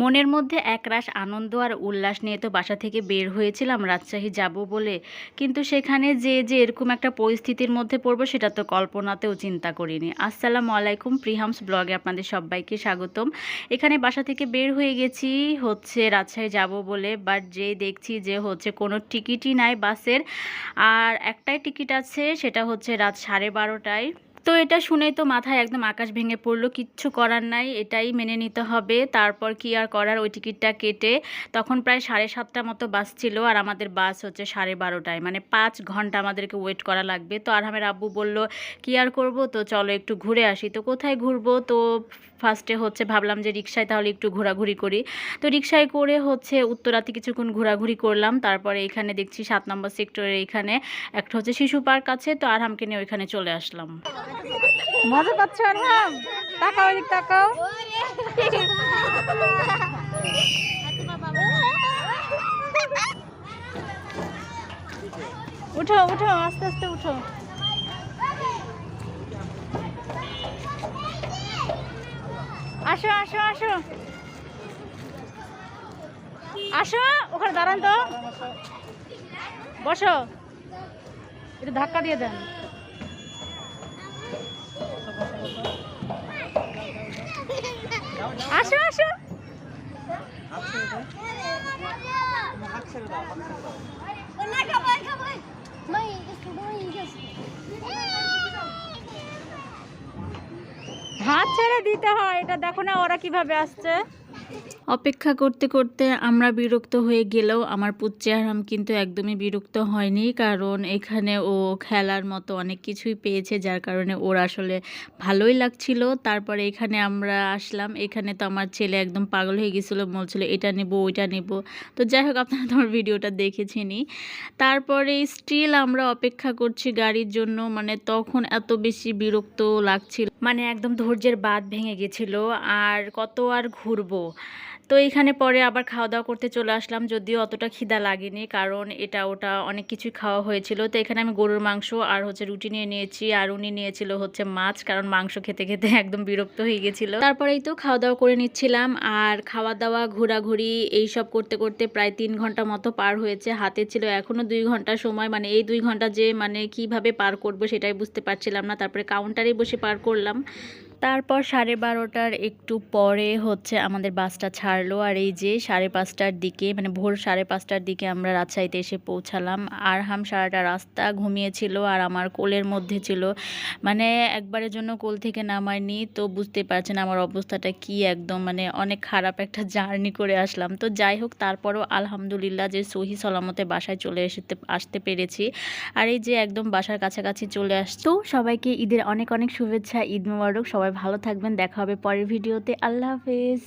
মনের মধ্যে একরাশ আনন্দ আর উল্লাস নিয়ে তো বাসা থেকে বের হয়েছিলাম রাজশাহী যাব বলে। কিন্তু সেখানে যে যে এরকম একটা পরিস্থিতির মধ্যে পড়ব সেটা তো কল্পনাতেও চিন্তা করিনি। আসসালামু আলাইকুম, প্রিহামস ব্লগে আপনাদের সবাইকে স্বাগতম। এখানে বাসা থেকে বের হয়ে গেছি, হচ্ছে রাজশাহী যাব বলে বাট যে দেখছি যে হচ্ছে কোনো টিকিটই নাই বাসের। আর একটাই টিকিট আছে, সেটা হচ্ছে রাত সাড়ে বারোটায়। তো এটা শুনেই তো মাথায় একদম আকাশ ভেঙে পড়ল, কিচ্ছু করার নাই, এটাই মেনে নিতে হবে। তারপর কি আর করার? ওই টিকিটটা কেটে তখন প্রায় সাড়ে সাতটা মতো বাস ছিল আর আমাদের বাস হচ্ছে সাড়ে বারোটায়। মানে পাঁচ ঘণ্টা আমাদেরকে ওয়েট করা লাগবে। তো আরহামের আব্বু বলল, কি আর করব? তো চলো একটু ঘুরে আসি। তো কোথায় ঘুরবো? তো ফার্স্টে হচ্ছে ভাবলাম যে রিক্সায় তাহলে একটু ঘোরাঘুরি করি। তো রিক্সায় করে হচ্ছে উত্তরাতে কিছুক্ষণ ঘোরাঘুরি করলাম। তারপরে এখানে দেখছি সাত নম্বর সেক্টরের এখানে একটা হচ্ছে শিশু পার্ক আছে। তো আরহামকে নিয়ে ওইখানে চলে আসলাম। মজা পাচ্ছ আরহাম তাকাও এদিক তাকাও। উঠো উঠো, আস্তে আস্তে উঠো। আসো আসো আসো। আসো, ওখানে দাঁড়ান তো। বসো। একটু ধাক্কা দিয়ে দেন। আসো আসো। হাত ছেড়ে দিতে হয় এটা দেখো না ওরা কীভাবে আসছে। অপেক্ষা করতে করতে আমরা বিরক্ত হয়ে গেলেও আমার পুচ্চে আরাম কিন্তু একদমই বিরক্ত হয়নি, কারণ এখানে ও খেলার মতো অনেক কিছুই পেয়েছে, যার কারণে ওর আসলে ভালোই লাগছিল। তারপরে এখানে আমরা আসলাম, এখানে তো আমার ছেলে একদম পাগল হয়ে গেছিল, বলছিল, এটা নেব, ওইটা নেব। তো যাই হোক, আপনারা তোমার ভিডিওটা দেখেছেনই। তারপরে স্টিল আমরা অপেক্ষা করছি গাড়ির জন্য মানে তখন এত বেশি বিরক্ত লাগছিল। মানে একদম ধৈর্যের বাঁধ ভেঙে গেছিল, আর কত আর ঘুরবো। তো এখানে পরে আবার খাওয়া দাওয়া করতে চলে আসলাম, যদিও অতটা খিদা লাগেনি, কারণ এটা ওটা অনেক কিছুই খাওয়া হয়েছিল। তো এখানে আমি গরুর মাংস আর হচ্ছে রুটি নিয়ে নিয়েছি, আর উনি নিয়েছিল হচ্ছে মাছ, কারণ মাংস খেতে খেতে একদম বিরক্ত হয়ে গেছিল। তারপরেই তো খাওয়া দাওয়া করে নিচ্ছিলাম, আর খাওয়া দাওয়া ঘোরাঘুরি এই সব করতে করতে প্রায় তিন ঘণ্টা মতো পার হয়েছে, হাতে ছিল এখনও দুই ঘণ্টা সময় মানে এই দুই ঘণ্টা যে মানে কীভাবে পার করব সেটাই বুঝতে পারছিলাম না। তারপরে কাউন্টারে বসে পার করলাম তারপর সাড়ে বারোটার একটু পরে হচ্ছে আমাদের বাসটা ছাড়লো। আর এই যে সাড়ে পাঁচটার দিকে মানে ভোর সাড়ে পাঁচটার দিকে আমরা রাজশাহীতে এসে পৌঁছালাম। আর হাম সারাটা রাস্তা ঘুমিয়েছিল আর আমার কোলের মধ্যে ছিল। মানে একবারের জন্য কোল থেকে নামায়নি, তো বুঝতে পারছেন আমার অবস্থাটা কি একদম মানে অনেক খারাপ একটা জার্নি করে আসলাম। তো যাই হোক, তারপরও আলহামদুলিল্লাহ যে সহি সলামতে বাসায় চলে এসে আসতে পেরেছি। আর এই যে একদম বাসার কাছাকাছি চলে আসতো সবাইকে ঈদের অনেক অনেক শুভেচ্ছা, ঈদ মোবারক। সবাই ভালো থাকবেন দেখা হবে পরের ভিডিওতে। আল্লাহ হাফেজ।